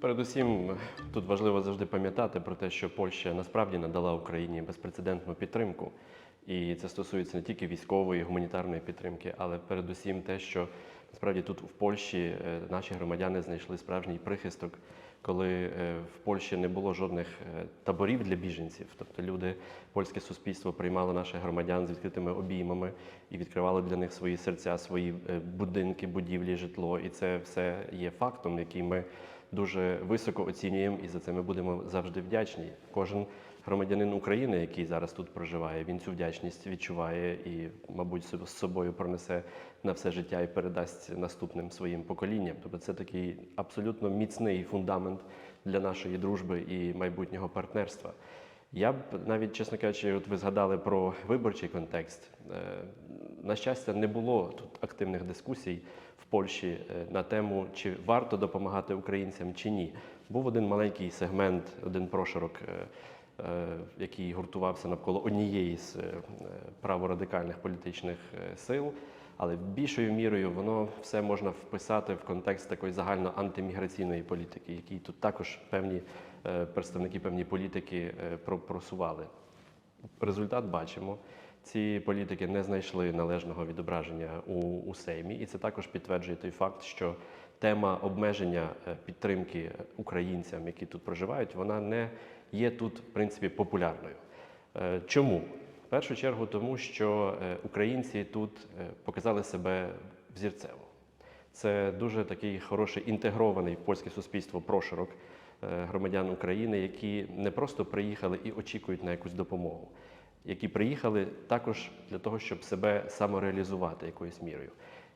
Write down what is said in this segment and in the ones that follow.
Передусім, тут важливо завжди пам'ятати про те, що Польща насправді надала Україні безпрецедентну підтримку. І це стосується не тільки військової, гуманітарної підтримки, але передусім те, що насправді тут в Польщі е, наші громадяни знайшли справжній прихисток, коли е, в Польщі не було жодних е, таборів для біженців. Тобто люди, польське суспільство приймало наших громадян з відкритими обіймами і відкривало для них свої серця, свої будинки, будівлі, житло. І це все є фактом, який ми дуже високо оцінюємо, і за це ми будемо завжди вдячні. Кожен громадянин України, який зараз тут проживає, він цю вдячність відчуває і, мабуть, з собою пронесе на все життя і передасть наступним своїм поколінням. Тобто це такий абсолютно міцний фундамент для нашої дружби і майбутнього партнерства. Я б навіть, чесно кажучи, от ви згадали про виборчий контекст. Е, На щастя, не було тут активних дискусій в Польщі е, на тему, чи варто допомагати українцям чи ні. Був один маленький сегмент, один прошарок, е, який гуртувався навколо однієї з праворадикальних політичних сил. Але більшою мірою воно все можна вписати в контекст такої загально антиміграційної політики, який тут також певні представники певні політики е, просували. Результат бачимо. Ці політики не знайшли належного відображення у, у Сеймі, і це також підтверджує той факт, що тема обмеження е, підтримки українцям, які тут проживають, вона не є тут, в принципі, популярною. Е, Чому? В першу чергу, тому що е, українці тут е, показали себе взірцево. Це дуже такий хороший інтегрований в польське суспільство прошарок е, громадян України, які не просто приїхали і очікують на якусь допомогу, які приїхали також для того, щоб себе самореалізувати якоюсь мірою.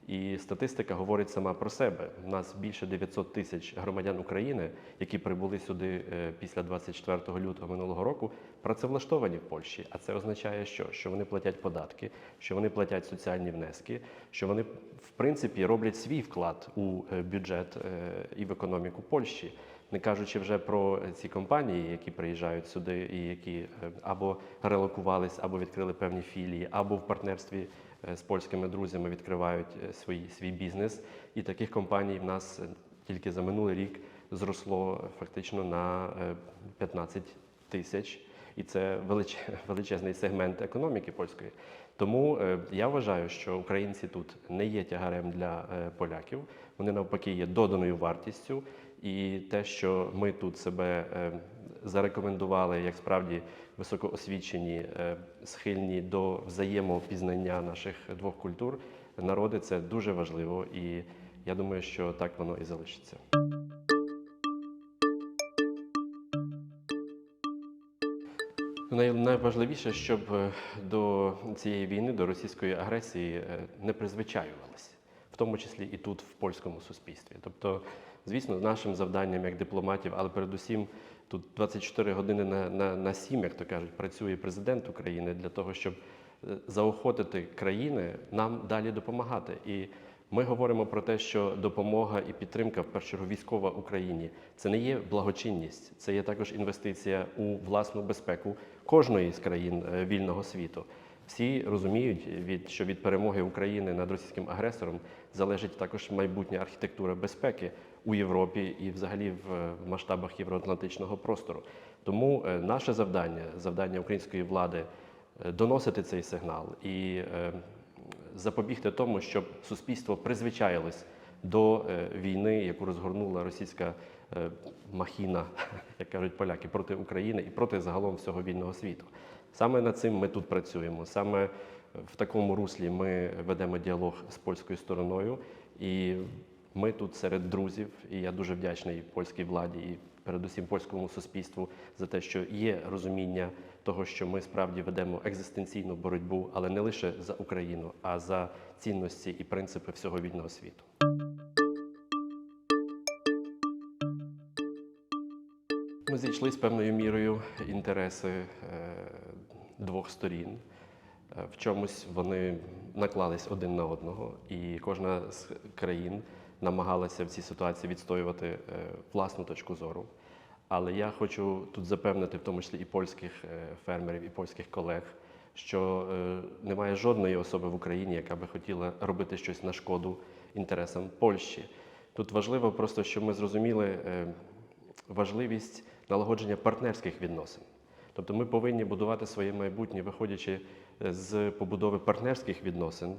І статистика говорить сама про себе. У нас більше 900 тисяч громадян України, які прибули сюди е, після 24 лютого минулого року, працевлаштовані в Польщі. А це означає, що? що вони платять податки, що вони платять соціальні внески, що вони в принципі роблять свій вклад у е, бюджет е, і в економіку Польщі. Не кажучи вже про ці компанії, які приїжджають сюди, і які е, або релокувались, або відкрили певні філії, або в партнерстві е, з польськими друзями відкривають е, свій, свій бізнес. І таких компаній в нас тільки за минулий рік зросло фактично на е, 15 тисяч. І це велич, величезний сегмент економіки польської. Тому я вважаю, що українці тут не є тягарем для поляків. Вони навпаки є доданою вартістю. І те, що ми тут себе е, зарекомендували як справді високоосвічені, е, схильні до взаємопізнання наших двох культур, народи, це дуже важливо. І я думаю, що так воно і залишиться. Найважливіше, щоб е, до цієї війни, до російської агресії не призвичаювалися, в тому числі і тут, в польському суспільстві. Тобто, звісно, нашим завданням як дипломатів, але передусім тут 24 години на, на, на 7, як то кажуть, працює президент України для того, щоб е, заохотити країни нам далі допомагати. І ми говоримо про те, що допомога і підтримка, в першу чергу, військова Україні, це не є благочинність, це є також інвестиція у власну безпеку кожної з країн е, вільного світу. Всі розуміють, від, що від перемоги України над російським агресором залежить також майбутня архітектура безпеки у Європі і взагалі в е, масштабах євроатлантичного простору. Тому е, наше завдання, завдання української влади е, доносити цей сигнал і запобігти тому, щоб суспільство призвичаїлось до війни, яку розгорнула російська махіна, як кажуть поляки, проти України і проти загалом всього вільного світу. Саме над цим ми тут працюємо. Саме в такому руслі ми ведемо діалог з польською стороною, і ми тут серед друзів. І я дуже вдячний польській владі і передусім польському суспільству за те, що є розуміння того, що ми справді ведемо екзистенційну боротьбу, але не лише за Україну, а за цінності і принципи всього вільного світу. Ми зійшли з певною мірою інтереси е, двох сторін. Е, В чомусь вони наклались один на одного, і кожна з країн намагалася в цій ситуації відстоювати е, власну точку зору. Але я хочу тут запевнити, в тому числі і польських е, фермерів, і польських колег, що немає жодної особи в Україні, яка би хотіла робити щось на шкоду інтересам Польщі. Тут важливо просто, щоб ми зрозуміли, важливість налагодження партнерських відносин. Тобто ми повинні будувати своє майбутнє, виходячи е, з побудови партнерських відносин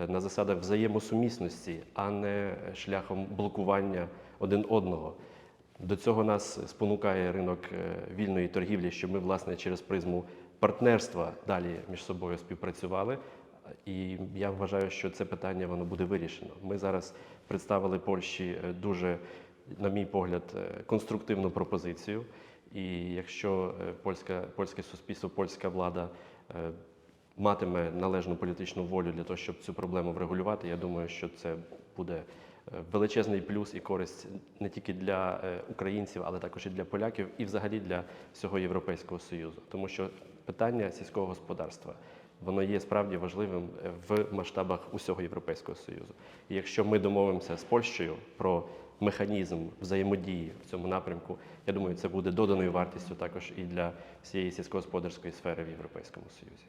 е, на засадах взаємосумісності, а не шляхом блокування один одного. До цього нас спонукає ринок е, вільної торгівлі, щоб ми, власне, через призму партнерства далі між собою співпрацювали. І я вважаю, що це питання воно буде вирішено. Ми зараз представили Польщі дуже, на мій погляд, конструктивну пропозицію. І якщо е, польська, польське суспільство, польська влада е, матиме належну політичну волю для того, щоб цю проблему врегулювати, я думаю, що це буде е, величезний плюс і користь не тільки для українців, але також і для поляків, і взагалі для всього Європейського Союзу. Тому що питання сільського господарства воно є справді важливим в масштабах усього Європейського Союзу. І якщо ми домовимося з Польщею про механізм взаємодії в цьому напрямку, я думаю, це буде доданою вартістю також і для всієї сільськогосподарської сфери в Європейському Союзі.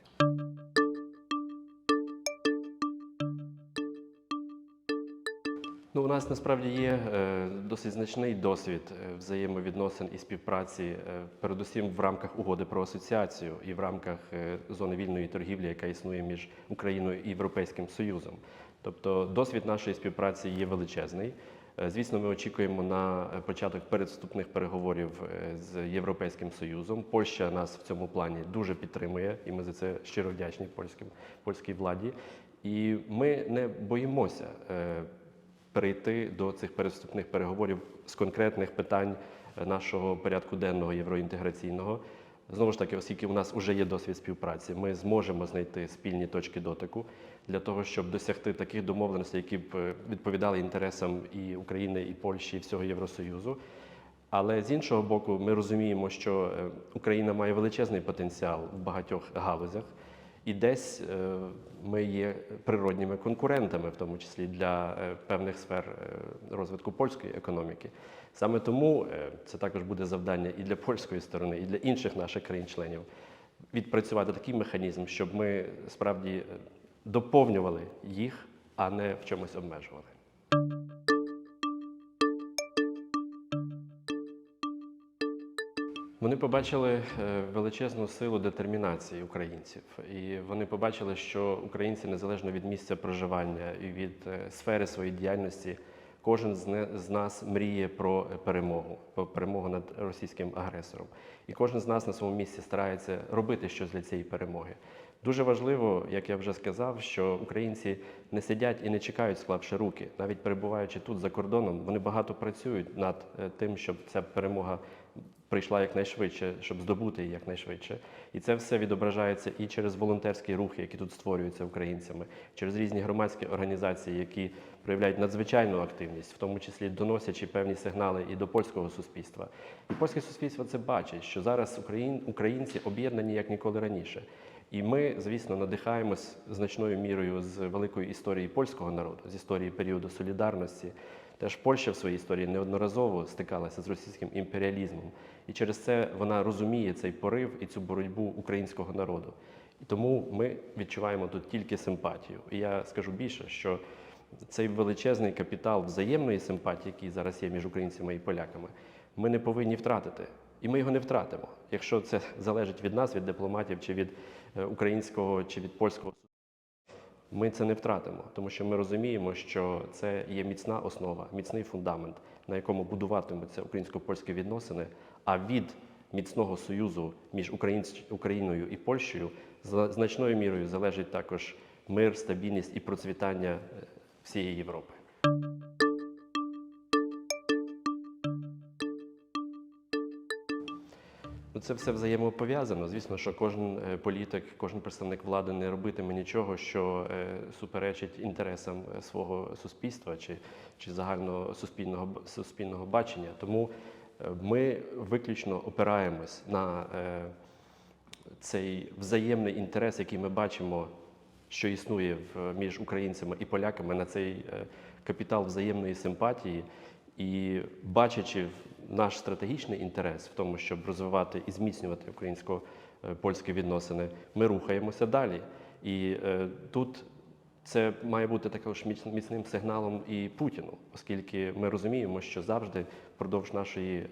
Ну, у нас насправді є е, досить значний досвід е, взаємовідносин і співпраці, е, передусім в рамках угоди про асоціацію і в рамках зони вільної торгівлі, яка існує між Україною і Європейським Союзом. Тобто досвід нашої співпраці є величезний. Е, Звісно, ми очікуємо на е, початок передступних переговорів е, з Європейським Союзом. Польща нас в цьому плані дуже підтримує, і ми за це щиро вдячні польським, польській владі. І ми не боїмося перейти до цих передступних переговорів з конкретних питань нашого порядку денного євроінтеграційного. Знову ж таки, оскільки у нас вже є досвід співпраці, ми зможемо знайти спільні точки дотику для того, щоб досягти таких домовленостей, які б е, відповідали інтересам і України, і Польщі, і всього Євросоюзу. Але з іншого боку, ми розуміємо, що е, Україна має величезний потенціал в багатьох галузях, і десь е, ми є природніми конкурентами, в тому числі для е, певних сфер е, розвитку польської економіки. Саме тому це також буде завдання і для польської сторони, і для інших наших країн-членів відпрацювати такий механізм, щоб ми справді доповнювали їх, а не в чомусь обмежували. Вони побачили е, величезну силу детермінації українців, і вони побачили, що українці незалежно від місця проживання і від е, сфери своєї діяльності, кожен з, нас мріє про перемогу, про перемогу над російським агресором. І кожен з нас на своєму місці старається робити щось для цієї перемоги. Дуже важливо, як я вже сказав, що українці не сидять і не чекають, склавши руки, навіть перебуваючи тут за кордоном, вони багато працюють над е, тим, щоб ця перемога прийшла якнайшвидше, щоб здобути її якнайшвидше. І це все відображається і через волонтерські рухи, які тут створюються українцями, через різні громадські організації, які проявляють надзвичайну активність, в тому числі доносячи певні сигнали і до польського суспільства. І польське суспільство це бачить, що зараз українці об'єднані як ніколи раніше. І ми, звісно, надихаємось значною мірою з великої історії польського народу, з історії періоду солідарності. Теж Польща в своїй історії неодноразово стикалася з російським імперіалізмом, і через це вона розуміє цей порив і цю боротьбу українського народу. І тому ми відчуваємо тут тільки симпатію. І я скажу більше, що цей величезний капітал взаємної симпатії, який зараз є між українцями і поляками, ми не повинні втратити. І ми його не втратимо, якщо це залежить від нас, від дипломатів, чи від е, українського, чи від польського ми це не втратимо, тому що ми розуміємо, що це є міцна основа, міцний фундамент, на якому будуватимуться українсько-польські відносини. А від міцного союзу між Україною і Польщею значною мірою залежить також мир, стабільність і процвітання е, всієї Європи. Це все взаємопов'язано. Звісно, що кожен е, політик, кожен представник влади не робитиме нічого, що е, суперечить інтересам е, свого суспільства чи, чи загального суспільного, суспільного бачення. Тому ми виключно опираємось на цей взаємний інтерес, який ми бачимо, що існує між українцями і поляками, на цей капітал взаємної симпатії. І бачачи наш стратегічний інтерес в тому, щоб розвивати і зміцнювати українсько-польські відносини, ми рухаємося далі. І е, тут це має бути також міцним сигналом і Путіну, оскільки ми розуміємо, що завжди впродовж нашої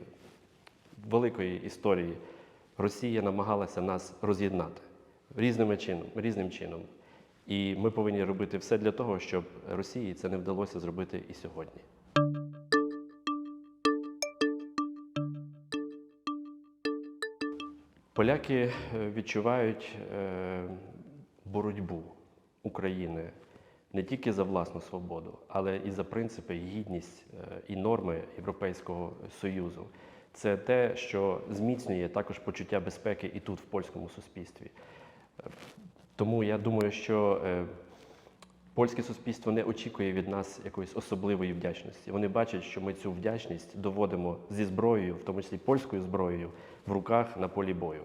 великої історії Росія намагалася нас роз'єднати різними чином, різним чином. І ми повинні робити все для того, щоб Росії це не вдалося зробити і сьогодні. Поляки е, відчувають е, боротьбу України не тільки за власну свободу, але і за принципи, гідність е, і норми Європейського Союзу. Це те, що зміцнює також почуття безпеки і тут, в польському суспільстві. Тому я думаю, що польське суспільство не очікує від нас якоїсь особливої вдячності. Вони бачать, що ми цю вдячність доводимо зі зброєю, в тому числі польською зброєю, в руках на полі бою.